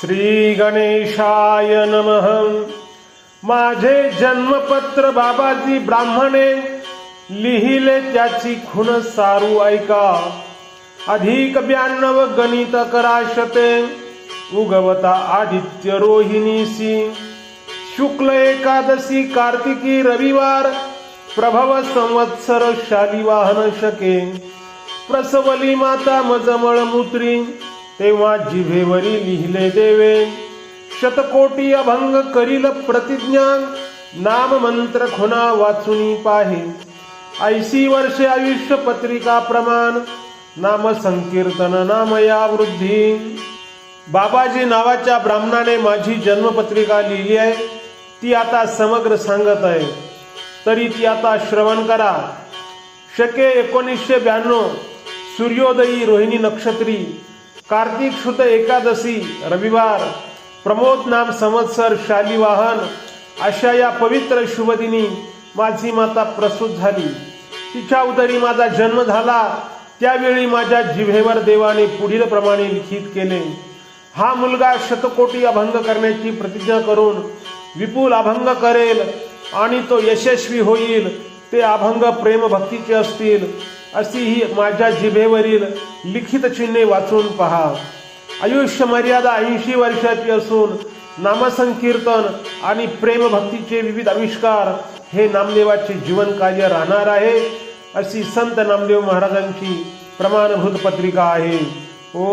श्री गणेशाय नमः। माझे जन्मपत्र बाबाजी ब्राह्मणे लिहिले त्याची खुण सारू ऐका। अधिक ब्याण्णव गणित कराशते उगवता आदित्य रोहिणीसी शुक्ल एकादशी कार्तिकी रविवार प्रभव संवत्सर शालिवाहन शके। प्रसवली माता मजमळ मुत्री तेव्हा जिभेवरी लिहिले देवे. शतकोटी अभंग करील प्रतिज्ञा नाम मंत्र खुना वाचुनी पाहे. ऐशी वर्षे आयुष्य पत्रिका प्रमाण. नाम संकीर्तन नाम या वृद्धी. बाबाजी नावाच्या ब्राह्मणाने माझी जन्मपत्रिका लिहिली आहे. ती आता समग्र सांगत आहे. तरी ती आता श्रवण करा. शके एकोणीसशे ब्याण्णव. सूर्योदयी रोहिणी नक्षत्री. कार्तिक शुद्ध एकादशी रविवार प्रमोद नाम संवत्सर शालिवाहन अशा या पवित्र शुभदिनी माझी माता प्रसूत झाली. तिच्या उदरी माझा जन्म झाला. त्यावेळी माझ्या जिभेवर देवाने पुढील प्रमाणे लिखित केले. हा मुलगा शतकोटी अभंग करण्याची प्रतिज्ञा करून विपुल अभंग करेल आणि तो यशस्वी होईल. ते अभंग प्रेम भक्तीचे असतील. अशी ही माझ्या जिभेवरील लिखित चिन्हे वाचून पहा. आयुष्य मर्यादा ऐंशी वर्षाची असून नामसंकीर्तन आणि प्रेमभक्तीचे विविध आविष्कार हे नामदेवाचे जीवन कार्य राहणार आहे अशी संत नामदेव महाराजांची प्रमाणभूत पत्रिका आहे. ओ